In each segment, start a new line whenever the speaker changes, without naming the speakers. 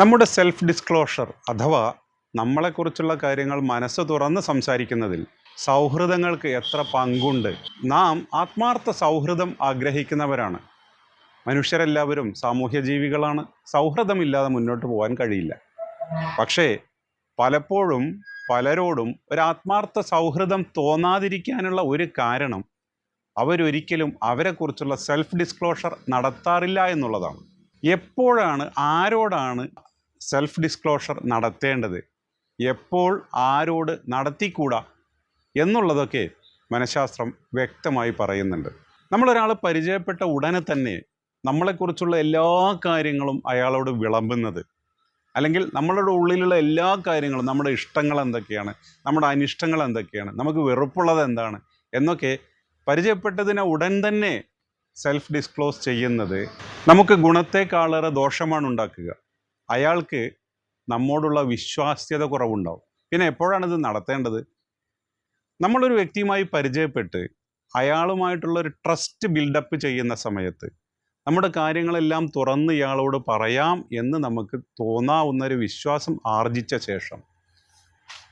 നമ്മുടെ self disclosure അഥവാ നമ്മളെക്കുറിച്ചുള്ള കാര്യങ്ങൾ മനസ്സ് തുറന്ന് സംസാരിക്കുന്നതിൽ സൗഹൃദങ്ങൾക്ക് എത്ര പങ്കുണ്ട്? നാം ആത്മാർത്ഥ സൗഹൃദം ആഗ്രഹിക്കുന്നവരാണ്. മനുഷ്യരെല്ലാവരും സാമൂഹ്യ ജീവികളാണ് സൗഹൃദമില്ലാതെ മുന്നോട്ട് പോകാൻ കഴിയില്ല. പക്ഷേ പലപ്പോഴും പലരോടും ഒരു ആത്മാർത്ഥ സൗഹൃദം തോന്നാതിരിക്കാനുള്ള ഒരു കാരണം അവരൊരിക്കലും അവരെക്കുറിച്ചുള്ള സെൽഫ് ഡിസ്ക്ലോഷർ നടത്താറില്ല എന്നുള്ളതാണ്. എപ്പോഴാണ് ആരോടാണ് സെൽഫ് ഡിസ്ക്ലോഷർ നടത്തേണ്ടത്. എപ്പോൾ ആരോട് നടത്തിക്കൂടാ എന്നുള്ളതൊക്കെ മനഃശാസ്ത്രം വ്യക്തമായി പറയുന്നുണ്ട്. നമ്മളൊരാൾ പരിചയപ്പെട്ട ഉടനെ തന്നെ നമ്മളെക്കുറിച്ചുള്ള എല്ലാ കാര്യങ്ങളും അയാളോട് വിളമ്പുന്നത്. അല്ലെങ്കിൽ നമ്മളുടെ ഉള്ളിലുള്ള എല്ലാ കാര്യങ്ങളും നമ്മുടെ ഇഷ്ടങ്ങൾ എന്തൊക്കെയാണ് നമ്മുടെ അനിഷ്ടങ്ങൾ എന്തൊക്കെയാണ് നമുക്ക് വെറുപ്പുള്ളത് എന്താണ് എന്നൊക്കെ പരിചയപ്പെട്ടതിനെ ഉടൻ തന്നെ സെൽഫ് ഡിസ്ക്ലോസ് ചെയ്യുന്നത് നമുക്ക് ഗുണത്തെക്കാളേറെ ദോഷമാണ് ഉണ്ടാക്കുക. അയാൾക്ക് നമ്മോടുള്ള വിശ്വാസ്യത കുറവുണ്ടാവും. പിന്നെ എപ്പോഴാണ് ഇത് നടത്തേണ്ടത്? നമ്മളൊരു വ്യക്തിയുമായി പരിചയപ്പെട്ട് അയാളുമായിട്ടുള്ള ഒരു ട്രസ്റ്റ് ബിൽഡപ്പ് ചെയ്യുന്ന സമയത്ത് നമ്മുടെ കാര്യങ്ങളെല്ലാം തുറന്ന് ഇയാളോട് പറയാം എന്ന് നമുക്ക് തോന്നാവുന്ന ഒരു വിശ്വാസം ആർജിച്ച ശേഷം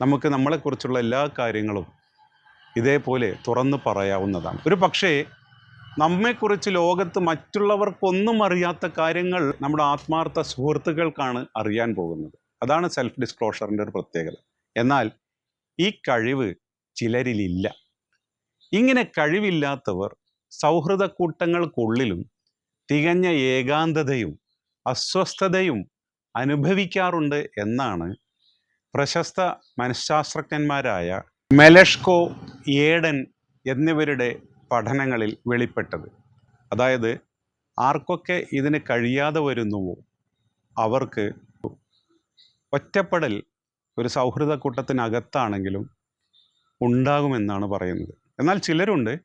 നമുക്ക് നമ്മളെക്കുറിച്ചുള്ള എല്ലാ കാര്യങ്ങളും ഇതേപോലെ തുറന്ന് പറയാവുന്നതാണ്. ഒരു പക്ഷേ നമ്മെക്കുറിച്ച് ലോകത്ത് മറ്റുള്ളവർക്കൊന്നും അറിയാത്ത കാര്യങ്ങൾ നമ്മുടെ ആത്മാർത്ഥ സുഹൃത്തുക്കൾക്കാണ് അറിയാൻ പോകുന്നത്. അതാണ് സെൽഫ് ഡിസ്ക്ലോഷറിന്റെ ഒരു പ്രത്യേകത. എന്നാൽ ഈ കഴിവ് ചിലരിലില്ല. ഇങ്ങനെ കഴിവില്ലാത്തവർ സൗഹൃദ കൂട്ടങ്ങൾക്കുള്ളിലും തികഞ്ഞ ഏകാന്തതയും അസ്വസ്ഥതയും അനുഭവിക്കാറുണ്ട് എന്നാണ് പ്രശസ്ത മനഃശാസ്ത്രജ്ഞന്മാരായ മെലഷ്കോ ഏഡൻ എന്നിവരുടെ പഠനങ്ങളിൽ വെളിപ്പെട്ടത്. അതായത് ആർക്കൊക്കെ ഇതിന് കഴിയാതെ വരുന്നുവോ അവർക്ക് ഒറ്റപ്പെടൽ ഒരു സൗഹൃദ കൂട്ടത്തിനകത്താണെങ്കിലും ഉണ്ടാകുമെന്നാണ് പറയുന്നത്. എന്നാൽ ചിലരുണ്ട്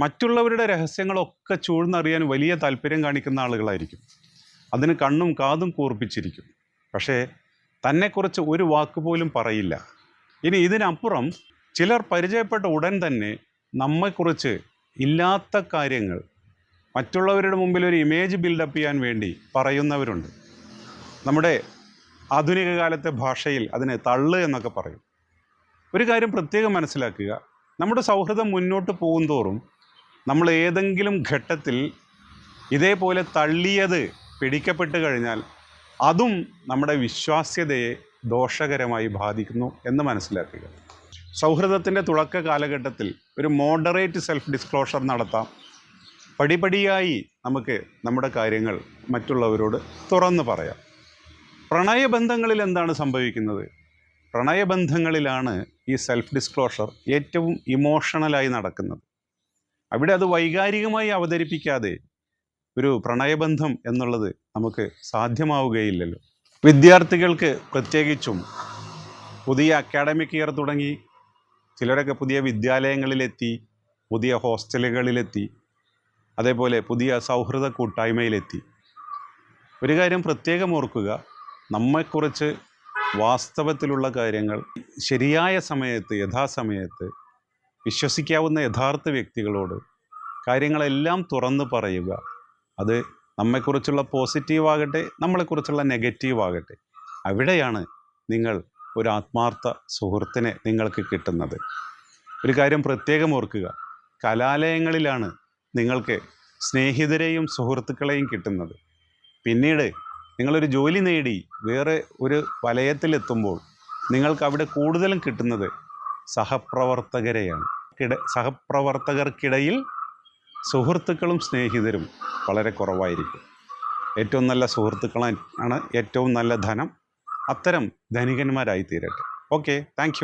മറ്റുള്ളവരുടെ രഹസ്യങ്ങളൊക്കെ ചൂഴ്ന്നറിയാൻ വലിയ താല്പര്യം കാണിക്കുന്ന ആളുകളായിരിക്കും. അതിന് കണ്ണും കാതും കൂർപ്പിച്ചിരിക്കും. പക്ഷേ തന്നെക്കുറിച്ച് ഒരു വാക്ക് പോലും പറയില്ല. ഇനി ഇതിനപ്പുറം ചിലർ പരിചയപ്പെട്ട ഉടൻ തന്നെ നമ്മെക്കുറിച്ച് ഇല്ലാത്ത കാര്യങ്ങൾ മറ്റുള്ളവരുടെ മുമ്പിൽ ഒരു ഇമേജ് ബിൽഡപ്പ് ചെയ്യാൻ വേണ്ടി പറയുന്നവരുണ്ട്. നമ്മുടെ ആധുനിക കാലത്തെ ഭാഷയിൽ അതിനെ തള്ള് എന്നൊക്കെ പറയും. ഒരു കാര്യം പ്രത്യേകം മനസ്സിലാക്കുക നമ്മുടെ സൗഹൃദം മുന്നോട്ട് പോകുന്തോറും നമ്മൾ ഏതെങ്കിലും ഘട്ടത്തിൽ ഇതേപോലെ തള്ളിയത് പിടിക്കപ്പെട്ട് കഴിഞ്ഞാൽ അതും നമ്മുടെ വിശ്വാസ്യതയെ ദോഷകരമായി ബാധിക്കുന്നു എന്ന് മനസ്സിലാക്കുക. സൗഹൃദത്തിന്റെ തുടക്ക കാലഘട്ടത്തിൽ ഒരു മോഡറേറ്റ് സെൽഫ് ഡിസ്ക്ലോഷർ നടത്താം. പടിപടിയായി നമുക്ക് നമ്മുടെ കാര്യങ്ങൾ മറ്റുള്ളവരോട് തുറന്നു പറയാം. പ്രണയബന്ധങ്ങളിൽ എന്താണ് സംഭവിക്കുന്നത്? പ്രണയബന്ധങ്ങളിലാണ് ഈ സെൽഫ് ഡിസ്ക്ലോഷർ ഏറ്റവും ഇമോഷണലായി നടക്കുന്നത്. അവിടെ അത് വൈകാരികമായി അവതരിപ്പിക്കാതെ ഒരു പ്രണയബന്ധം എന്നുള്ളത് നമുക്ക് സാധ്യമാവുകയില്ലല്ലോ. വിദ്യാർത്ഥികൾക്ക് പ്രത്യേകിച്ചും പുതിയ അക്കാഡമിക് ഇയർ തുടങ്ങി ചിലരൊക്കെ പുതിയ വിദ്യാലയങ്ങളിലെത്തി പുതിയ ഹോസ്റ്റലുകളിലെത്തി അതേപോലെ പുതിയ സൗഹൃദ കൂട്ടായ്മയിലെത്തി. ഒരു കാര്യം പ്രത്യേകം ഓർക്കുക നമ്മെക്കുറിച്ച് വാസ്തവത്തിലുള്ള കാര്യങ്ങൾ ശരിയായ സമയത്ത് യഥാസമയത്ത് വിശ്വസിക്കാവുന്ന യഥാർത്ഥ വ്യക്തികളോട് കാര്യങ്ങളെല്ലാം തുറന്നു പറയുക. അത് നമ്മെക്കുറിച്ചുള്ള പോസിറ്റീവ് ആകട്ടെ നമ്മളെക്കുറിച്ചുള്ള നെഗറ്റീവ് ആകട്ടെ അവിടെയാണ് നിങ്ങൾ ഒരു ആത്മാർത്ഥ സുഹൃത്തിനെ നിങ്ങൾക്ക് കിട്ടുന്നത്. ഒരു കാര്യം പ്രത്യേകം ഓർക്കുക. കലാലയങ്ങളിലാണ് നിങ്ങൾക്ക് സ്നേഹിതരെയും സുഹൃത്തുക്കളെയും കിട്ടുന്നത്. പിന്നീട് നിങ്ങളൊരു ജോലി നേടി വേറെ ഒരു വലയത്തിലെത്തുമ്പോൾ നിങ്ങൾക്ക് അവിടെ കൂടുതലും കിട്ടുന്നത് സഹപ്രവർത്തകരെയാണ്. കിട സഹപ്രവർത്തകർക്കിടയിൽ സുഹൃത്തുക്കളും സ്നേഹിതരും വളരെ കുറവായിരിക്കും. ഏറ്റവും നല്ല സുഹൃത്തുക്കളാണ് ഏറ്റവും നല്ല ധനം. അത്തരം ധനികന്മാരായി തീരട്ടെ ഓക്കെ താങ്ക്